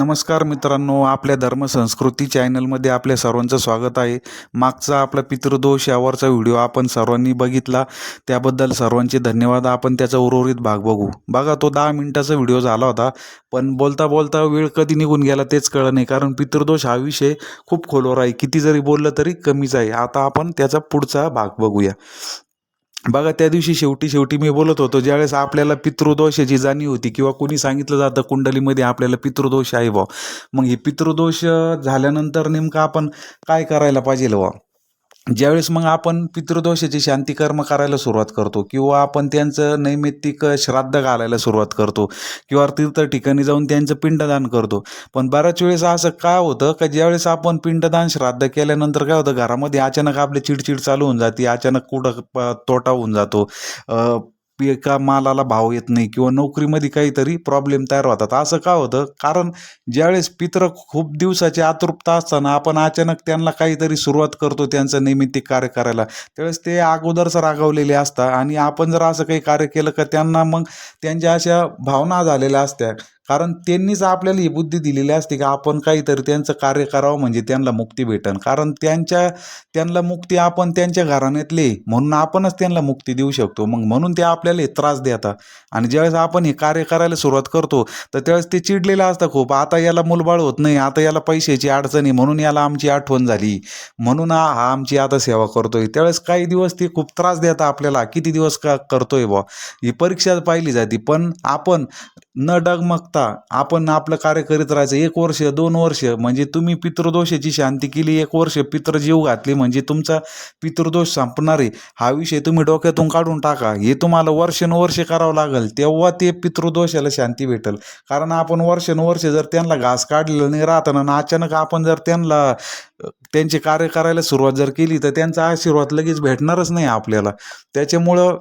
नमस्कार मित्रांनो आपल्या धर्मसंस्कृती चॅनलमध्ये आपल्या सर्वांचं स्वागत आहे. मागचा आपला पितृदोष यावरचा व्हिडिओ आपण सर्वांनी बघितला. त्याबद्दल सर्वांचे धन्यवाद. आपण त्याचा उर्वरित भाग बघू. बघा तो दहा मिनिटाचा व्हिडिओ झाला होता पण बोलता बोलता वेळ कधी निघून गेला तेच कळलं नाही. कारण पितृदोष हा विषय खूप खोलवर आहे. किती जरी बोललं तरी कमीच आहे. आता आपण त्याचा पुढचा भाग बघूया. बघा त्या दिवशी शेवटी शेवटी मी बोलत होतो ज्यावेळेस आपल्याला पितृदोषाची जाणीव होती किंवा कोणी सांगितलं जातं कुंडलीमध्ये आपल्याला पितृदोष आहे बा मग हे पितृदोष झाल्यानंतर नेमकं आपण काय करायला पाहिजे बा ज्यावेळेस मग आपण पितृदोषाची शांतिकर्म करायला सुरुवात करतो किंवा आपण त्यांचं नैमित्तिक श्राद्ध घालायला सुरुवात करतो किंवा तीर्थ ठिकाणी जाऊन त्यांचं पिंडदान करतो. पण बऱ्याच वेळेस असं काय होतं का ज्यावेळेस आपण पिंडदान श्राद्ध केल्यानंतर काय होतं घरामध्ये अचानक आपली चिडचिड चालू होऊन जाते अचानक कुठं तोटा होऊन जातो. एका मालाला भाव येत नाही किंवा नोकरीमध्ये काहीतरी प्रॉब्लेम तयार होतात. असं का होतं? कारण ज्यावेळेस पित्र खूप दिवसाची आतुरता असताना आपण अचानक त्यांना काहीतरी सुरुवात करतो त्यांचं नैमित्तिक कार्य करायला त्यावेळेस ते अगोदरच रागावलेले असतात. आणि आपण जर असं काही कार्य केलं का त्यांना मग त्यांच्या अशा भावना झालेल्या असत्या. कारण त्यांनीच आपल्याला ही बुद्धी दिलेली असते की आपण काहीतरी त्यांचं कार्य करावं म्हणजे त्यांना मुक्ती भेटन. कारण त्यांच्या त्यांना मुक्ती आपण त्यांच्या घराण्यातले म्हणून आपणच त्यांना मुक्ती देऊ शकतो. मग म्हणून ते आपल्याला त्रास देतात. आणि ज्यावेळेस आपण हे कार्य करायला सुरुवात करतो तर त्यावेळेस ते चिडलेलं असतं खूप. आता याला मुलबाळ होत नाही आता याला पैशाची अडचण आहे म्हणून याला आमची आठवण झाली. म्हणून हा हा आमची आता सेवा करतोय. त्यावेळेस काही दिवस ते खूप त्रास देतात आपल्याला. किती दिवस का करतोय बा ही परीक्षा पाहिली जाते. पण आपण न डगमगता आपण आपलं कार्य करीत राहायचं. एक वर्ष दोन वर्ष म्हणजे तुम्ही पितृदोषाची शांती केली एक वर्ष पितृ जीव घातली म्हणजे तुमचा पितृदोष संपणार आहे. हा विषय तुम्ही डोक्यातून काढून टाका. हे तुम्हाला वर्षानुवर्ष करावं लागेल. तेव्हा ते पितृदोषाला शांती भेटेल. कारण आपण वर्षानुवर्ष जर त्यांना घास काढलेलं नाही राहताना आणि अचानक आपण जर त्यांना त्यांचे कार्य करायला सुरुवात जर केली तर त्यांचा आशीर्वाद लगेच भेटणारच नाही आपल्याला. त्याच्यामुळं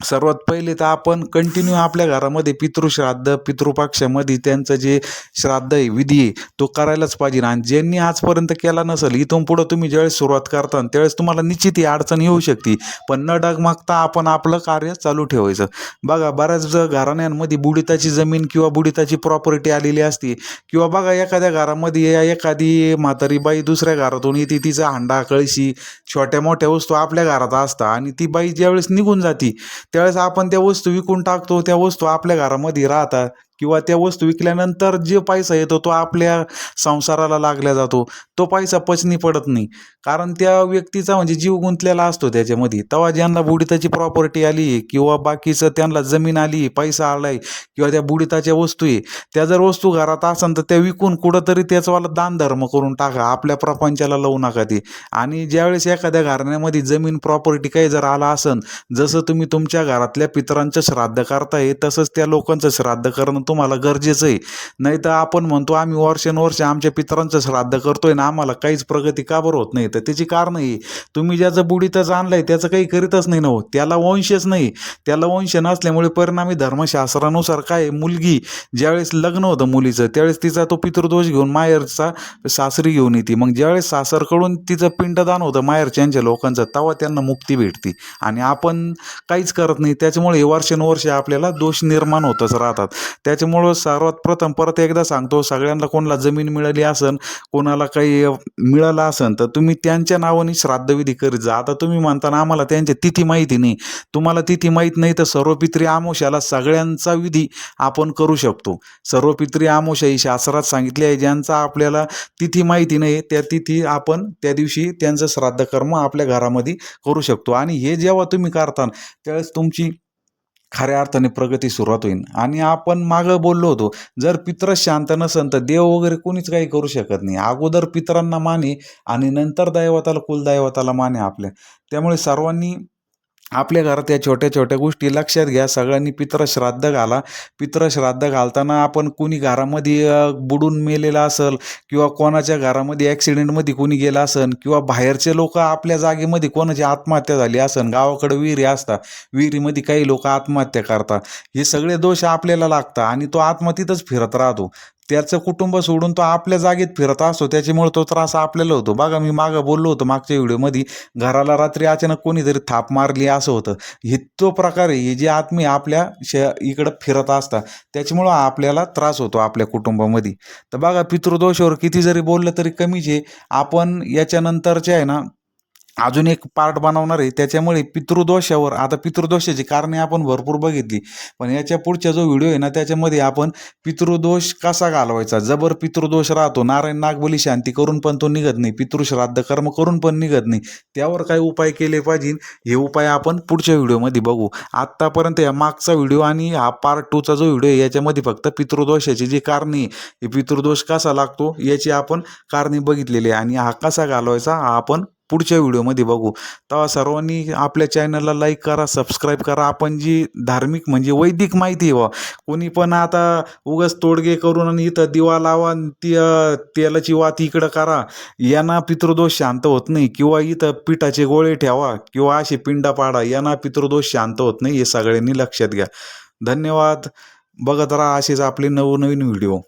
सर्वात पहिले तर आपण कंटिन्यू आपल्या घरामध्ये पितृश्राद्ध पितृपक्षामध्ये त्यांचं जे श्राद्ध आहे विधी आहे तो करायलाच पाहिजे. आणि ज्यांनी आजपर्यंत केला नसेल इथून पुढं तुम्ही ज्यावेळेस सुरुवात करता त्यावेळेस तुम्हाला निश्चित ही अडचण येऊ शकते. पण न डगमागता आपण आपलं कार्य चालू ठेवायचं. बघा बऱ्याच घराण्यांमध्ये बुडिताची जमीन किंवा बुडिताची प्रॉपर्टी आलेली असते. किंवा बघा एखाद्या घरामध्ये या- एखादी म्हातारी बाई दुसऱ्या घरातून येते तिचा हांडा कळशी छोट्या मोठ्या वस्तू आपल्या घरात असतात आणि ती बाई ज्यावेळेस निघून जाती त्यावेळेस आपण त्या वस्तू विकून टाकतो त्या वस्तू आपल्या घरामध्ये राहतात. किंवा त्या वस्तू विकल्यानंतर जे पैसा येतो तो आपल्या संसाराला लागला जातो. तो पैसा पचनी पडत नाही. कारण त्या व्यक्तीचा म्हणजे जीव गुंतलेला असतो त्याच्यामध्ये. तेव्हा ज्यांना बुडिताची प्रॉपर्टी आली किंवा बाकीचं त्यांना जमीन आली पैसा आलाय किंवा त्या बुडिताच्या वस्तू आहे त्या जर वस्तू घरात असन तर त्या विकून कुठंतरी त्याचवाला दानधर्म करून टाका. आपल्या प्रपंचाला लावू नका ते. आणि ज्यावेळेस एखाद्या घराण्यामध्ये जमीन प्रॉपर्टी काही जर आला असन जसं तुम्ही तुमच्या घरातल्या पितरांचं श्राद्ध करताय तसंच त्या लोकांचं श्राद्ध करणं तुम्हाला गरजेचं आहे. नाही तर आपण म्हणतो आम्ही वर्षानुवर्ष आमच्या पितरांचं श्राद्ध करतोय ना आम्हाला काहीच प्रगती का बरं होत नाही? तर त्याची कारण आहे तुम्ही ज्याचं बुडीतच आणलंय त्याचं काही करीतच नाही ना हो. त्याला वंशच नाही. त्याला वंश नसल्यामुळे परिणामी धर्मशास्त्रानुसार काय आहे, मुलगी ज्यावेळेस लग्न होतं मुलीचं त्यावेळेस तिचा तो पितृदोष घेऊन माहेरचा सासरी घेऊन येते. मग ज्यावेळेस सासरकडून तिचं पिंडदान होतं माहेरच्यांच्या लोकांचं तेव्हा त्यांना मुक्ती भेटते. आणि आपण काहीच करत नाही. त्याच्यामुळे वर्षानुवर्ष आपल्याला दोष निर्माण होतच राहतात. त्याच्यामुळं सर्वात प्रथम परत एकदा सांगतो सगळ्यांना कोणाला जमीन मिळाली असन कोणाला काही मिळालं असन तर तुम्ही त्यांच्या नावाने श्राद्धविधी करीत जा. आता तुम्ही म्हणताना आम्हाला त्यांच्या तिथी माहिती नाही. तुम्हाला तिथी माहीत नाही तर सर्वपित्री आमोशाला सगळ्यांचा विधी आपण करू शकतो. सर्वपित्री आमोशा ही शास्त्रात सांगितली आहे ज्यांचा आपल्याला तिथी माहिती नाही त्या तिथी आपण त्या दिवशी त्यांचं श्राद्ध कर्म आपल्या घरामध्ये करू शकतो. आणि हे जेव्हा तुम्ही करता त्यावेळेस तुमची खऱ्या अर्थाने प्रगती सुरुवात होईल आणि आपण मागं बोललो होतो जर पित्र शांत नसन तर देव वगैरे कोणीच काही करू शकत नाही. अगोदर पितरांना माने आणि नंतर दैवताला कुलदैवताला माने आपल्या. त्यामुळे सर्वांनी आपल्या घरात या छोट्या छोट्या गोष्टी लक्षात घ्या. सगळ्यांनी पित्रश्राद्ध घाला. पित्रश्राद्ध घालताना आपण कोणी घरामध्ये बुडून मेलेलं असेल किंवा कोणाच्या घरामध्ये ॲक्सिडेंटमध्ये कोणी गेलं असेल किंवा बाहेरचे लोक आपल्या जागेमध्ये कोणाची आत्महत्या झाली असेल गावाकडे विहिरी असतात विहिरीमध्ये काही लोक आत्महत्या करतात. हे सगळे दोष आपल्याला लागतात आणि तो आत्महत्येतच फिरत राहतो. त्याचं कुटुंब सोडून तो आपल्या जागेत फिरत असतो. त्याच्यामुळे तो त्रास आपल्याला होतो. बघा मी मागं बोललो होतो मागच्या व्हिडिओमध्ये घराला रात्री अचानक कोणीतरी थाप मारली असं होतं. हे तो प्रकार आहे हे जे आत्मी आपल्या श इकडं फिरत असतात त्याच्यामुळं आपल्याला त्रास होतो आपल्या कुटुंबामध्ये. तर बघा पितृदोषावर किती जरी बोललं तरी कमीच आहे. आपण याच्यानंतरचे आहे ना अजून एक पार्ट बनवणार आहे. त्याच्यामुळे पितृदोषावर आता पितृदोषाची कारणे आपण भरपूर बघितली. पण याच्या पुढच्या जो व्हिडिओ आहे ना त्याच्यामध्ये आपण पितृदोष कसा घालवायचा? जबर पितृदोष राहतो. नारायण नागबली शांती करून पण तो निघत नाही. पितृश्राद्ध कर्म करून पण निघत नाही. त्यावर काय उपाय केले पाहिजे? हे उपाय आपण पुढच्या व्हिडिओमध्ये बघू. आत्तापर्यंत या मागचा व्हिडिओ आणि हा पार्ट टूचा जो व्हिडिओ आहे याच्यामध्ये फक्त पितृदोषाची जी कारणे आहे, हे पितृदोष कसा लागतो याची आपण कारणे बघितलेली आहे. आणि हा कसा घालवायचा हा आपण पुढच्या व्हिडिओमध्ये बघू. तेव्हा सर्वांनी आपल्या चॅनलला लाईक करा सबस्क्राईब करा. आपण जी धार्मिक म्हणजे वैदिक माहिती आहे बा कोणी पण आता उगाच तोडगे करून आणि इथं दिवा लावा आणि ती तेलाची वात इकडं करा. यांना पितृदोष शांत होत नाही. किंवा इथं पिठाचे गोळे ठेवा किंवा असे पिंडा पाडा यांना पितृदोष शांत होत नाही हे सगळ्यांनी लक्षात घ्या. धन्यवाद. बघत राहा असेच आपले नवनवीन व्हिडिओ.